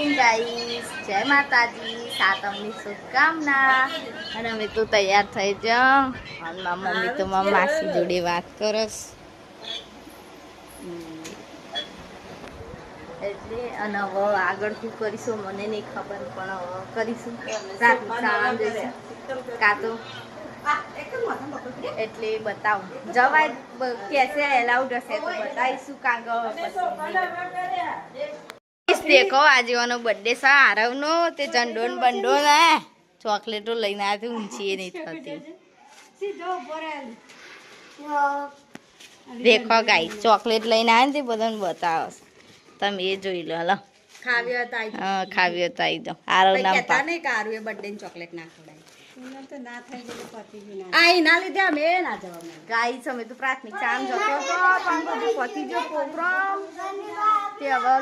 Morning guys જય માતાજી. સાતમની શુભકામના. અને અમે તો તૈયાર થઈ જાઉં. અને મમ્મી તો માસી જોડે વાત કરસ. એટલે અને હવે આગળ શું કરીશું? મને નહીં ખબર, પણ હવે કરીશું. પ્રાથમિક જઈશું કાં તો? એટલે બતાવું. જવાય કેસે એલાઉડ હશે તો બતાવીશું કાં પછી દેખો આજે એનો બર્થડે છે આરવનો તે જંડોન બંડો ને ચોકલેટો લઈને આવ્યો ઊંચી નહીં થતી. દેખો ગાઈ ચોકલેટ લઈને આવે ને તે બધાને બતાવો. તમે એ જોઈ લો હલો. હતા ખાવી હતા આવી દો આરવ નામ એ બર્થડે ચોકલેટ ના ખવડાય. આ એના લીધે અમે ના જવા અમે તો પ્રાથમિક શાળામાં જતો બધું પતી ગયો પ્રોગ્રામ તે હવે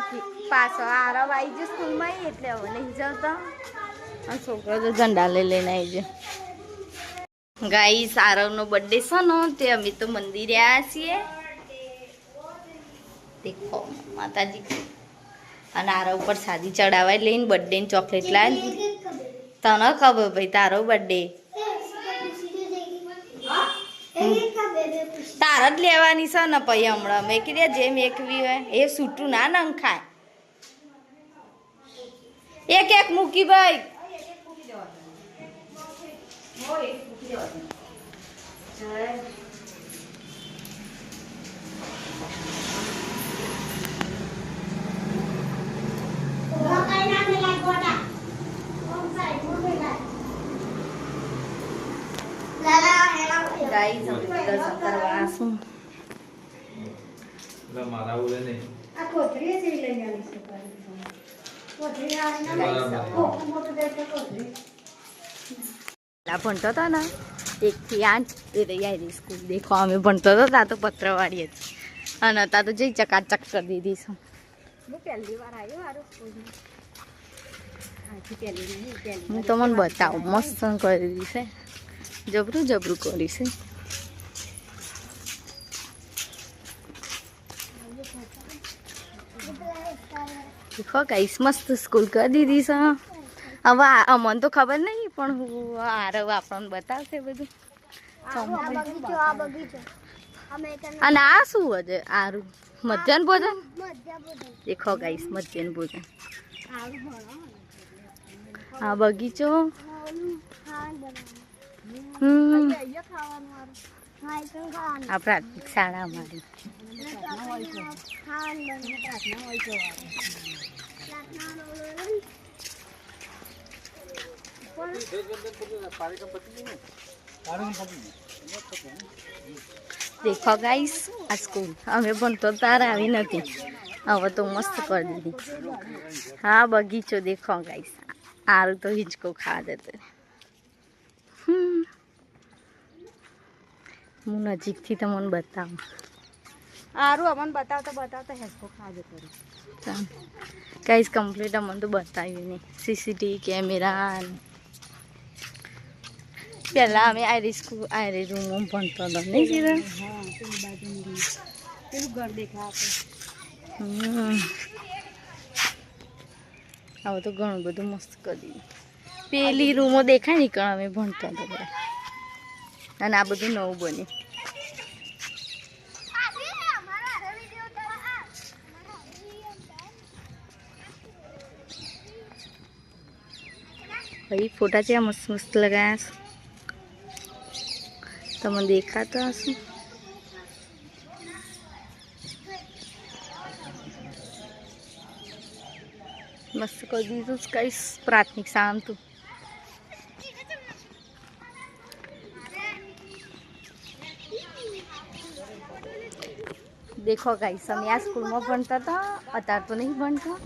પાછો આરવ આવી ગયો સ્કૂલમાં એટલે હવે નહીં જતો. અને છોકરો તો ઝંડા લઈ લઈને આવી ગયો. ગાઈ સારવનો બર્થડે છે ને, તે અમે તો મંદિરે આવ્યા છીએ. દેખો, માતાજી. અને આરવ ઉપર સાદી ચડાવાય લઈને બર્થડે ચોકલેટ લાવી તને ખબર ભાઈ, તારો બર્થડે તાર જ લેવાની છે ને પછી હમણાં. મેં કીધું જેમ એકવી હોય, એ સૂટું ના નંખાય. એક એક મૂકી ભાઈ. પેલા ભણતો હતો ને એકથી આઠ એ રહી સ્કૂલ. દેખો અમે ભણતો હતો ત્યાં તો પત્રવાળી હતી. અને અત્યારે તો જઈ ચકાચક કરી દીધી છું. હું પહેલી વાર આવ્યો મારો સ્કૂલમાં. આજથી પહેલી નહીં, હું તમને બતાવું મસ્ત કરી દીધી છે. જબરું જબરું કર્યું છે દેખો ગાઈસ મસ્ત સ્કૂલ કરી દીધી છે હવે આ- અમને તો ખબર નહીં પણ હું આરવ આપણને બતાવશે બધું. અને આ શું હજે? આરું. મધ્યાહન ભોજન? દેખો ગાઈસ મધ્યાહન ભોજન. આ બગીચો? આ શાળા અમારી દેખો ગાઈસ આ સ્કૂલ અમે પણ તો તારા આવી નથી. હવે તો મસ્ત કરી દીધી. હા, બગીચો દેખો ગાઈસ આરું તો હિંચકો ખાવા જતો. હું નજીકથી તમને બતાવું. સારું અમને બતાવતા બતાવતા હેસકો ખાજો કરી. ગાઈસ કમ્પ્લીટ અમને તો બતાવ્યું નહીં. સીસીટીવી કેમેરા પહેલાં અમે આયરી સ્કૂલ આયરી રૂમમાં ભણતો હતો નહીં પેલી. પેલું ઘર દેખાય આવું હવે તો ઘણું બધું મસ્ત કરી પેલી રૂમો દેખાય નહીં કણ અમે ભણતા હતા અને આ બધું નવું બન્યું. ભાઈ ફોટા છે મસ્ત મસ્ત લગાયા છે તમને દેખાતા હશે મસ્ત કરી દીધું કઈશ કઈ પ્રાથમિક શાંત દેખો ગાઈસ અમે આ સ્કૂલમાં ભણતા હતા અત્યારે તો નહીં ભણતા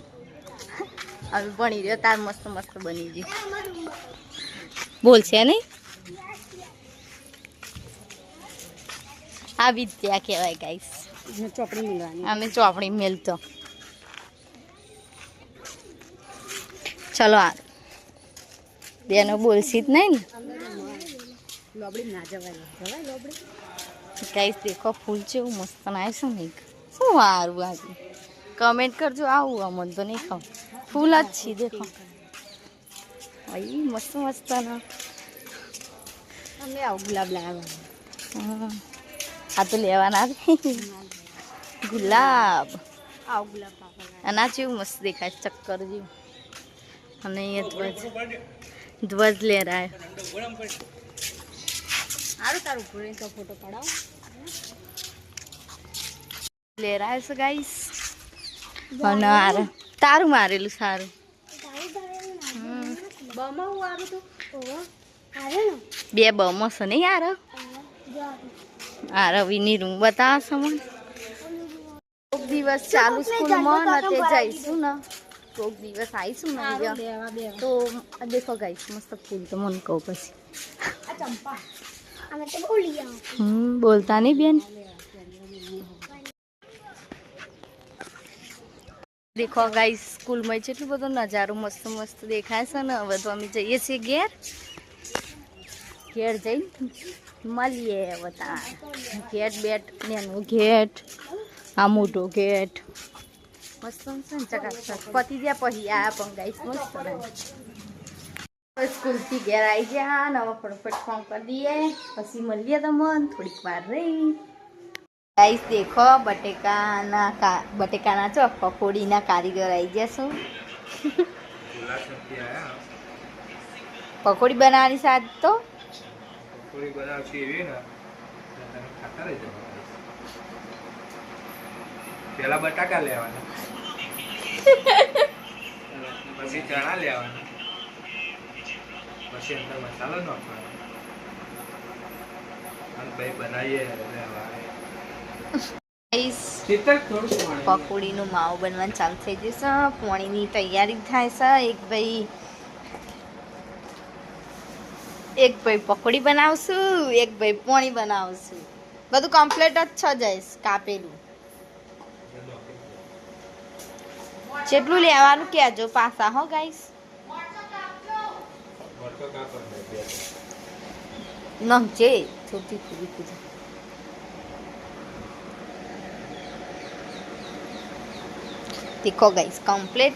હવે ભણી રહ્યો તાર મસ્ત મસ્ત બની ગયું. બોલશે નહીં? આ વિદ્યા કહેવાય ગાઈસ ચોપડી મેળવાની અમે ચોપડી મેલતો ચલો આ. બેનો બોલશી જ નહીં ને? ગાઈસ દેખો ફૂલ છે એવું મસ્ત નાય છે ને શું સારું આજે કમેન્ટ કરજો આવું અમને તો નહીં ખાવ ફૂલ જ છે દેખો અઈ મસ્ત ના અમે આવું ગુલાબ લાવ્યા હા. આ તો લેવાના. ગુલાબ આવું ગુલાબ આના જેવું મસ્ત દેખાય ચક્કર જેવું અને અહીંયા ધ્વજ ધ્વજ લહેરાય સારું તારું પૂરે તો ફોટો પડાવો લહેરાય છે ગાઈસ અને આર તારું મારેલું સારું. બે બમો છે ને યાર? આ રવિની રૂમ બતાવશો મને કોક દિવસ ચાલુ સ્કૂલમાં તે જઈશું ને. કોક દિવસ આવીશું ને તો દેખો ગાઈસ મસ્ત ફૂલ તો મને કહું પછી. બોલતા નહીં બેન? દેખો ગાઈ સ્કૂલમાં જેટલું બધો નજારો મસ્ત મસ્ત દેખાય છે ને. હવે તો અમે જઈએ છીએ ઘેર. ઘેર જઈને મળીએ બધા ઘેટ બેટ, નેનું ગેટ આ મોટો ગેટ મસ્ત છે ને પતી ગયા પછી આ પણ ગાઈસ મસ્ત સ્કૂલથી ઘેર આવી ગયા ને હવે ફટફટ ફોન કરી દઈએ. પછી મળીએ તમને. થોડીક વાર રહી. ગાઈસ દેખો, બટેકાના બટેકાના ચો, પકોડીના કારીગર આવી ગયા છો પકોડી બનાવવાની સાથ તો? પેલા બટાકા લેવાના. પછી ચણા લેવાના. પછી અંદર મસાલો નાખવાનો. બનાવીએ લેવા ગાઈસ શીતળ થોડું પાણી પકોડીનું માવો બનવાનું ચાલુ થઈ જશે પોણીની તૈયારી થાય છે. એક ભાઈ એક ભાઈ પકોડી બનાવશું, એક ભાઈ પોણી બનાવશું. બધું કમ્પ્લીટ જ છ જઈશ કાપેલું. જેટલું લેવાનું કહેજો પાસા હો ગાઈસ ભરતો કાપડ ને બે. જે થોડી થોડી પૂજા તીખો गाइस कंप्लीट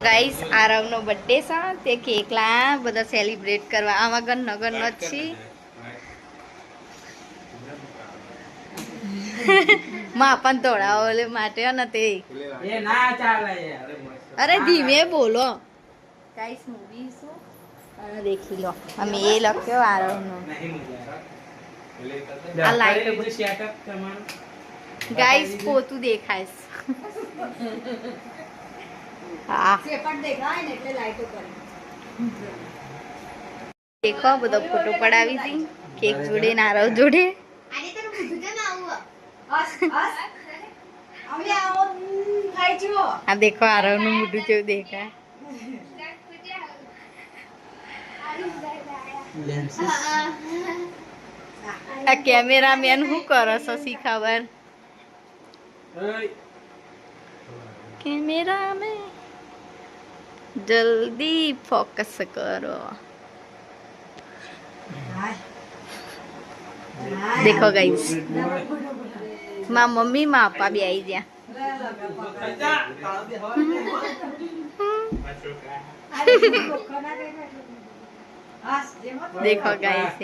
ગાઈસ આરવનો બર્થડે છે તે કેક લાયા બધા સેલિબ્રેટ કરવા આમાં ગન નગર નથી માપન તોડાવો માટે ને તે એ ના ચાલે યાર મસ્ત. અરે ધીમે બોલો ગાઈસ મૂવી શું દેખી લો. અમે એ લખ્યો આરવનો આ લાઈટ ગાઈસ પોતું દેખાય હા. સેપટ દેખાય ને એટલે લાઈટો કરે દેખો બધો ફોટો પડાવી હતી કેક જોડે નારવ જોડે. આ દેખો આરવનું મોઢું કેવું દેખાય. આ કેમેરામેન શું કરો છો શી ખબર કેમેરામેન જલ્દી ફોકસ કરો દેખો ગાઈસમાં મમ્મી માં પપ્પા બી આવી ગયા દેખો ગાઈસ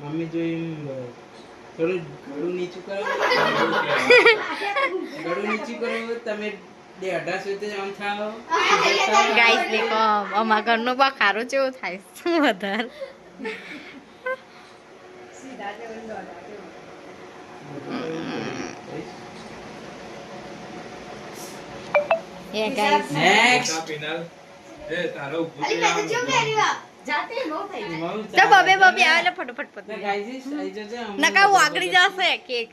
મમ્મી જો એમ થોડું ગળું નીચું કરો. ગળું નીચું કરો તમે બે અઢાર સુધી આમ થાવ ગાઈસ દેખો અમારા ઘરનો બખારો ચેવો થાય છે વધારે. Yeah, guys. Next. એ તારો. જાતે નો થઈ જાય તો બબે બબે આવે ફટોફટ પતી નકા વાગડી જશે કેક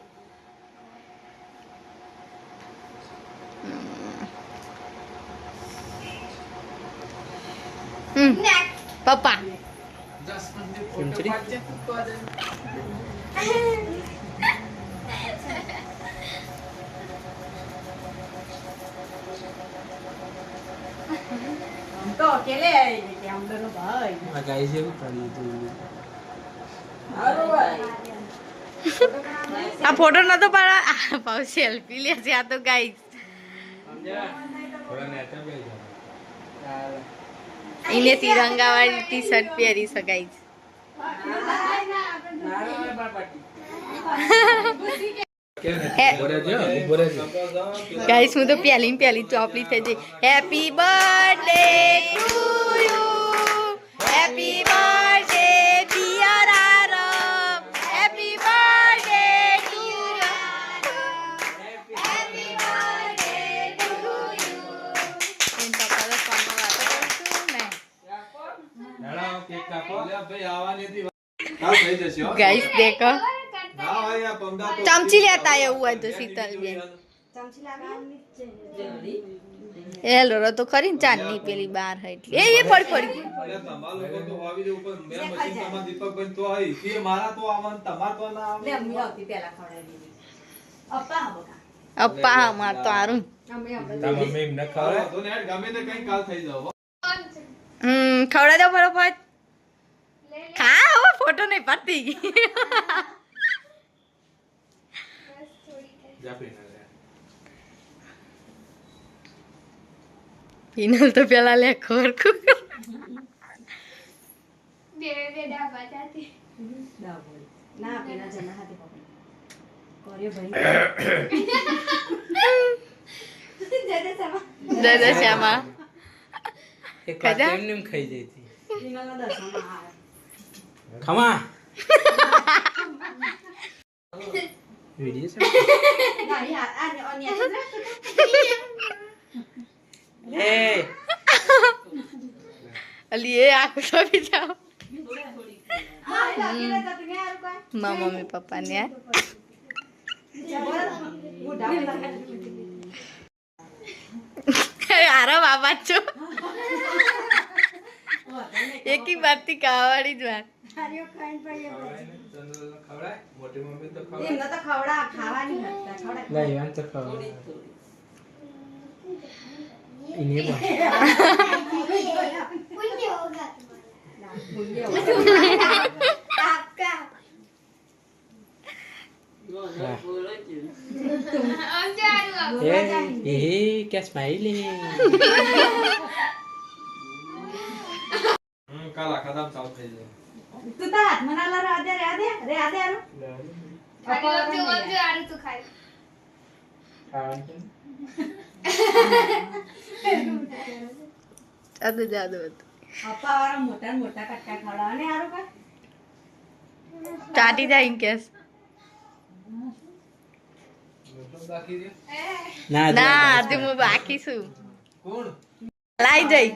પપ્પા. આ ફોટો નતો પાડા પાવ સેલ્ફી લે છે આ તો ગાઈ એને તિરંગા વાળી ટી શર્ટ પહેરી શકાય છે ગાઈસ હું તો પ્યાલી ને પહેલી ચોપડી થઈ જઈ. Happy birthday to you happy birthday dear Aarav happy birthday to happy birthday to you N પપ્પા તો ફોનમાં વાતો કરશું ને હેડો, કેક કાપો. કાલ થઈ જશે, હો. ગાઈસ દેખો ચમચી લેતા એવું હોય તો શીતલબેન. એ લો તો ખરી ને ચાંદની પેલી બાર હે એટલે. એ એ પડી પડી તમારા લોકો તો વાવી દે ઉપર. મેં મશીન તમારા દીપકભાઈને તો આવી. કે મારા તો આવે ને તો ના આવે. લે અમ્મી આવતી પહેલા ખવડાવી દીધી. અપ્પા હા બકા. અપ્પા અમાર તો આરું મમ્મી ખવડાવે? ગમે તે કંઈ કાલ થઈ જાવ, હમ ખવડા દો ફટાફટ. ખા હવે ફોટો નહીં પાડતી જા પીને તો પેલા લે ખોર ના બોલ ના પેલા જના હાથે પકડ ભાઈ દાદા શ્યામા એક વાર એમને ખાઈ જઈ હતી દિનનો દસમાં આવે ખમા આ અન્ય એ અલી એ તો બી જાઓ મા મમ્મી પપ્પા ને આરો બાબા છો એકી બારથી કાવાળી જ વાત. ખવડાય ને? ચંદ્રલાલને ખવડાય? મોટી મમ્મી તો ખવડાય. એમને તો ખવડા ખાવાની હતા ખવડા લાઈ વાન તો ખાવા ઇને પણ એ એ કે સ્માઈલી હમ, કાલ આખા દામ ચાલુ થઈ જાય. તું તાર હાથમાં ના લા રાધે રાધે રે રાધે આરું જાદુ જાદુ હતું અપ્પા વાળા મોટા મોટા કટકા ખવડાવે ને આરો કા ચાટી જાય કેસ ના આજે હું બાકી છું. કોણ? લાઈ જઈ.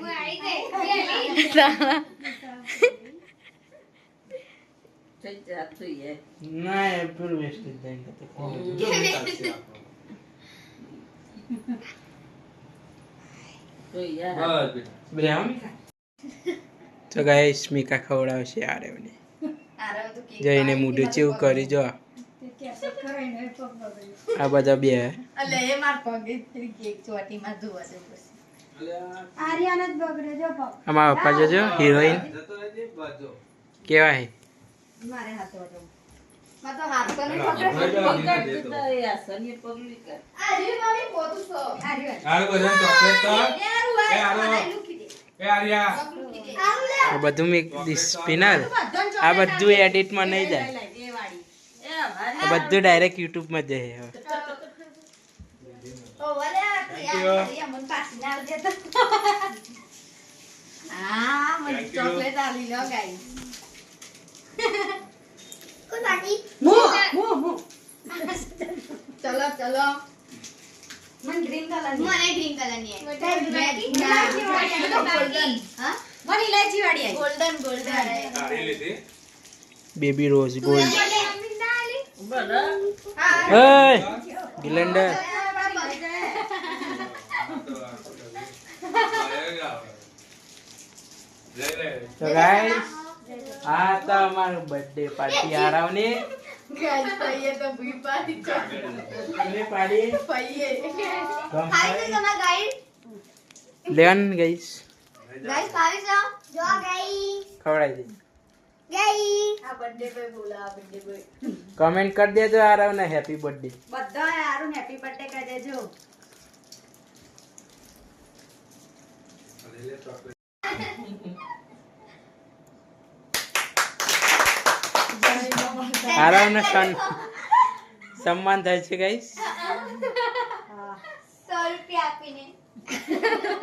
તો ગાય સ્મિકા ખવડાવશે આરે મને જઈને મોઢું ચેવું કરી જો. આ બધા બે. અલે એ માર પગે કેક ચોટીમાં ધોવા દે પછી આર્યાન જ બગડે જો પગ. અમારા પપ્પા જોજો હિરોઈન જતો રહેજે, કેવાય મારે હાથો જો માં તો હાથ તો નહીં પકડે. ભાઈ હાલો બધાને ચોકલેટ તો. એ હાલો. એ આર્યા. આ બધું મેં સ્પિનર. આ બધું એડિટમાં નહીં જાય. બધું ડાયરેક્ટ યુટ્યુબમાં જશે હવે હા મને Thank you. ચોકલેટ આલી લો ગાઈ મું મું મું ચલો ચલો. મને ગ્રીન કલર મને ગ્રીન કલરની મને ઇલાયચી વાળી આવી. Golden golden baby rose gold હા, ઓય ગિલેન્ડર હા, તો આ તો લઈ જાઓ. લઈ લે. તો ગાઈસ આ તો અમારું બર્થડે પાર્ટી આરાવની લેવન ગઈશ ખવડાવી દે. કમેન્ટ કરી દેજો આરવ ને હેપી બર્થડે હેપી દેજો. આરવ ને સન્માન થાય છે ગાઈસ સો રૂપિયા આપીને.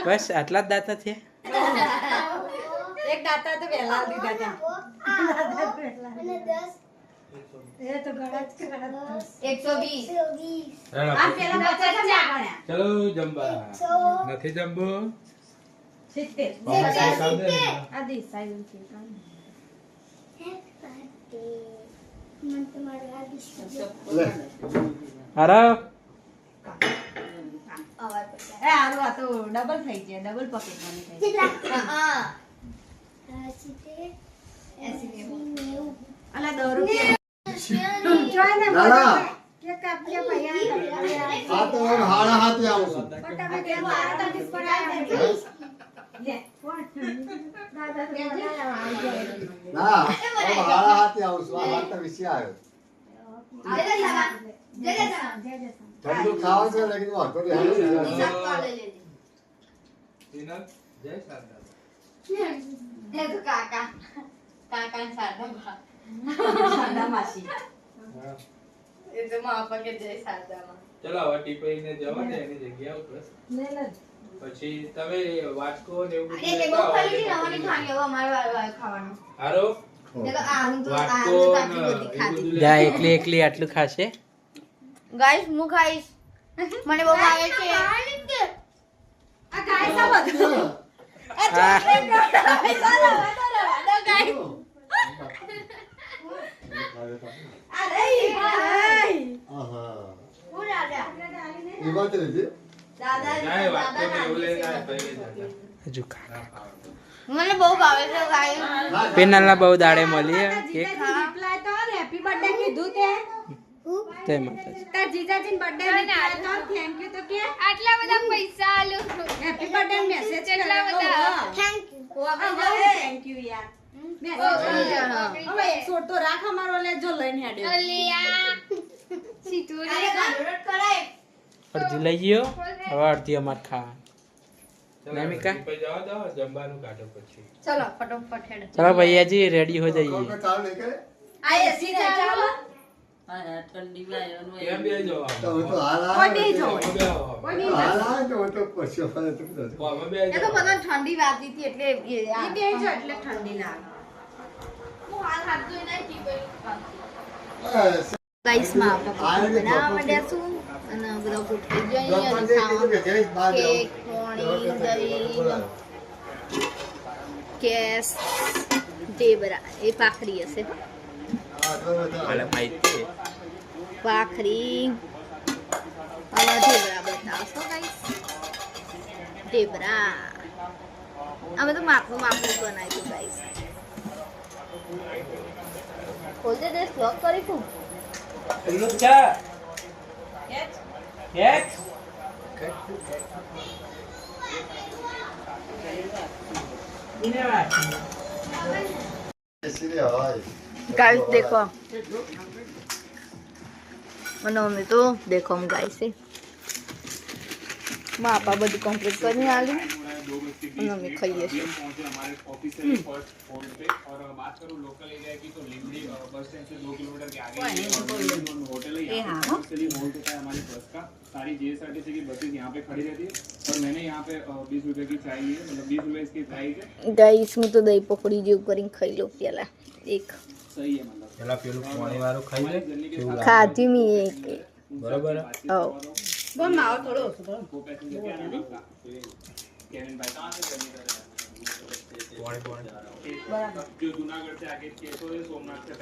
બસ આટલા જ દાતા છે એક દાતા તો પહેલા દીધા ત્યાં. ચલો જમવા નથી જમવું સિત્તેર. પાપા કામ દે ને. આ દેસાઈ છે. આરવ એ હારું, આ તો ડબલ થઈ જાય ડબલ પોકેટ મની થઈ જાય હાથે આવું છું ના હવે હાડા હાથે આવું છું આ હાથ વિશે આવ્યો. ઠંડુ ખાવા છે લેકિન હું હરકો બી હાલો ને. જય શારદા. એ તો કાકા. કાકા ને શારદા શારદા માસી. એ તો માપા કે જય શારદામાં ચલો હવે ટીપાઈને જવા દે એની જગ્યા ઉપર. પછી તમે વાટકો ને એવું બધું લેતા ખાલી. છે, નવાની ખાણી, હવે અમારે ખાવાનું. હારો? વાટકો જા એકલી એકલી આટલું ખાશે? ગાઈસ હું ખાઈશ. મને બહુ ભાવે છે. આ ગાઈસ આ બધું. આ. હજુ મને બહુ ભાવે છે ગાઈસ પેનલના બહુ દાડે મળી કેક? રિપ્લાય તો હેપી બર્થડે કીધું તે. તે માતાજી. તાર જીજાજી બર્થડે રિપ્લાય તો થેન્ક યુ તો કે. આટલા બધા પૈસા આલો. હેપી બર્થડે મેસેજ એટલા બધા? થેન્ક થેન્ક યુ યાર. હવે એક છોડ તો રાખ અમારો લે જો લઈને હેડે. અલિયા. સીતુરી અડધી લઈ ગયો હવે અડધી અમારે ખાવા ચલો, નમિકા? ટીપાઈ જવા દો જમવાનું કાઢો પછી ચલો ફટોફટ હેડ ચલો ભૈયાજી રેડી હો જઈએ કોઈ ચાલુ નહીં કરે? આ એસી ને ચાલો કેમ બે જવા તો હું તો હાલ કોઈ આવ્યો નહીં તો- જોવે. બે આવો. કોઈ તો હાલ આવ્યો તો હું તો પછી ફરે તો બધું. તો અમે બે એ તો જવા. બધા ઠંડી વાગતી હતી એટલે એ ઈ આ- બે જો એટલે ઠંડી લાગે હું હાલ હાથ ધોઈને આવી ટી પી. બસ. ગાઈસમાં આપણે આ પકોડી રીતે બનાવવા પકોડી. માંડ્યા છું અને બધા બહાર જાઓ. કેક પોણી દહીં કેસ ઢેબરા એ પાખરી હશે પાખરી અને ઢેબરા બતાવશો ગાઈસ ઢેબરા અમે તો માપનું માપનું બનાવ્યું ગાઈસ ખોલજે દે સ્લોક કરી તું પેલું ચા કેક Kek. गाइस देखो मनोमी तो देखो हम गाइस से माँ पापा बड़ी कंप्लीट करने आ गई આલી અને અમે ખાઈએ છીએ पहुंचे हमारे ऑफिशियल फर्स्ट फोन पे और बात करूं लोकल एरिया की तो लिमड़ी अ, बस स्टैंड से दो किलोमीटर के आगे ही है। होटल है यहाँ पे ऑफिशियली हॉल्ट होता है हमारी बस का सारी जीएसआरटीसी की बसेस यहाँ पे खड़ी रहती है और मैंने यहाँ पे बीस रुपए की चाय ली है मतलब बीस रुपए इसकी प्राइस है ગાઈસ હું તો દહીં પકોડી જેવું કરીને ખાઈ લઉં પેલા એક सही है मतलब પેલા પેલું પાણી વાળું ખાઈ લે કેવું લાગે? ખાધી મી એક બરોબર ઓ બોલ માવો થોડો ઓછો કરો को पैसेंजर क्या नाम है आपका केविन भाई कहाँ से करनी પાણી પાણી जो जूनागढ़ से आगे के तो ये सोमनाथ से